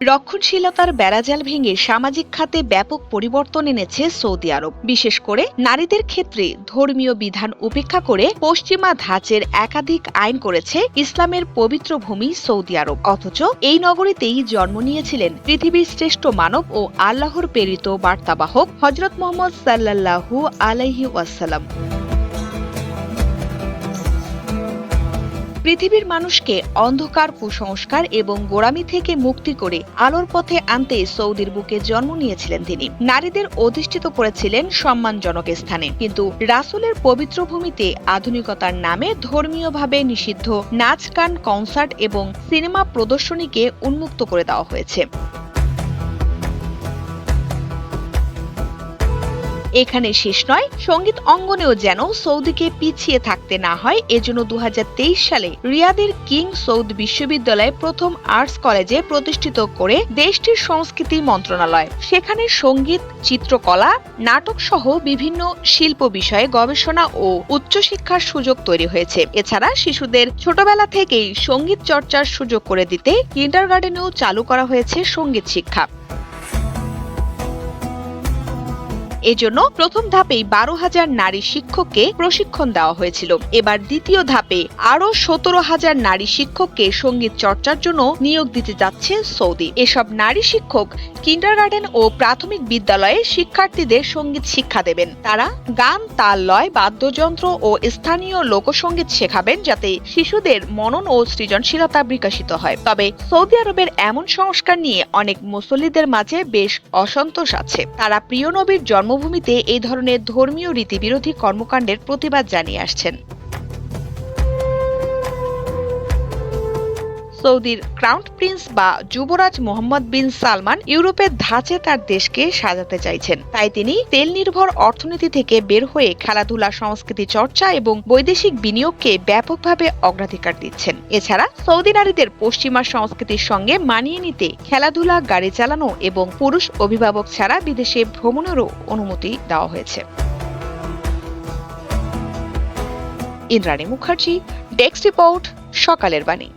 রক্ষণশীলতার বেড়াজাল ভেঙে সামাজিক খাতে ব্যাপক পরিবর্তন এনেছে সৌদি আরব। বিশেষ করে নারীদের ক্ষেত্রে ধর্মীয় বিধান উপেক্ষা করে পশ্চিমা ধাঁচের একাধিক আইন করেছে ইসলামের পবিত্র ভূমি সৌদি আরব। অথচ এই নগরীতেই জন্ম নিয়েছিলেন পৃথিবীর শ্রেষ্ঠ মানব ও আল্লাহর প্রেরিত বার্তাবাহক হজরত মোহাম্মদ সাল্লাল্লাহু আলাইহি ওয়াসাল্লাম। পৃথিবীর মানুষকে অন্ধকার কুসংস্কার এবং গোড়ামি থেকে মুক্তি করে আলোর পথে আনতে সৌদির বুকে জন্ম নিয়েছিলেন তিনি। নারীদের অধিষ্ঠিত করেছিলেন সম্মানজনক স্থানে। কিন্তু রাসুলের পবিত্র ভূমিতে আধুনিকতার নামে ধর্মীয়ভাবে নিষিদ্ধ নাচ, গান, কনসার্ট এবং সিনেমা প্রদর্শনীকে উন্মুক্ত করে দেওয়া হয়েছে। এখানে শেষ নয়। সংগীত অঙ্গনেও যেন সৌদিকে পিছিয়ে থাকতে না হয়, এজন্য দু হাজার তেইশ সালে রিয়াদের কিং সৌদ বিশ্ববিদ্যালয় প্রথম আর্টস কলেজে প্রতিষ্ঠিত করে দেশটির সংস্কৃতি মন্ত্রণালয়। সেখানে সংগীত, চিত্রকলা নাটক সহ বিভিন্ন শিল্প বিষয়ে গবেষণা ও উচ্চশিক্ষার সুযোগ তৈরি হয়েছে। এছাড়া শিশুদের ছোটবেলা থেকেই সংগীত চর্চার সুযোগ করে দিতে কিন্ডারগার্ডেনেও চালু করা হয়েছে সংগীত শিক্ষা। এজন্য প্রথম ধাপেই বারো হাজার নারী শিক্ষককে প্রশিক্ষণ দেওয়া হয়েছিল। এবার দ্বিতীয় ধাপে আরও সতেরো হাজার নারী শিক্ষককে সংগীত চর্চার জন্য নিয়োগ দিতে যাচ্ছে সৌদি। এসব নারী শিক্ষক কিন্ডারগার্ডেন ও প্রাথমিক বিদ্যালয়ে শিক্ষার্থীদের সংগীত শিক্ষা দেবেন। তারা গান, তাল, লয়, বাদ্যযন্ত্র ও স্থানীয় লোকসঙ্গীত শেখাবেন যাতে শিশুদের মনন ও সৃজনশীলতা বিকশিত হয়। তবে সৌদি আরবের এমন সংস্কার নিয়ে অনেক মুসল্লিদের মাঝে বেশ অসন্তোষ আছে। তারা প্রিয় নবীর জন্মভূমিতে এই ধরনের ধর্মীয় রীতিবিরোধী কর্মকাণ্ডের প্রতিবাদ জানিয়ে আসছেন। সৌদির ক্রাউন প্রিন্স বা যুবরাজ মোহাম্মদ বিন সালমান ইউরোপের ধাঁচে তার দেশকে সাজাতে চাইছেন। তাই তিনি তেল নির্ভর অর্থনীতি থেকে বের হয়ে খেলাধুলা, সংস্কৃতি চর্চা এবং বৈদেশিক বিনিয়োগকে ব্যাপকভাবে অগ্রাধিকার দিচ্ছেন। এছাড়া সৌদি নারীদের পশ্চিমা সংস্কৃতির সঙ্গে মানিয়ে নিতে খেলাধুলা, গাড়ি চালানো এবং পুরুষ অভিভাবক ছাড়া বিদেশে ভ্রমণেরও অনুমতি দেওয়া হয়েছে। ইন্দ্রাণী মুখার্জি, ডেস্ক রিপোর্ট, সকালের বাণী।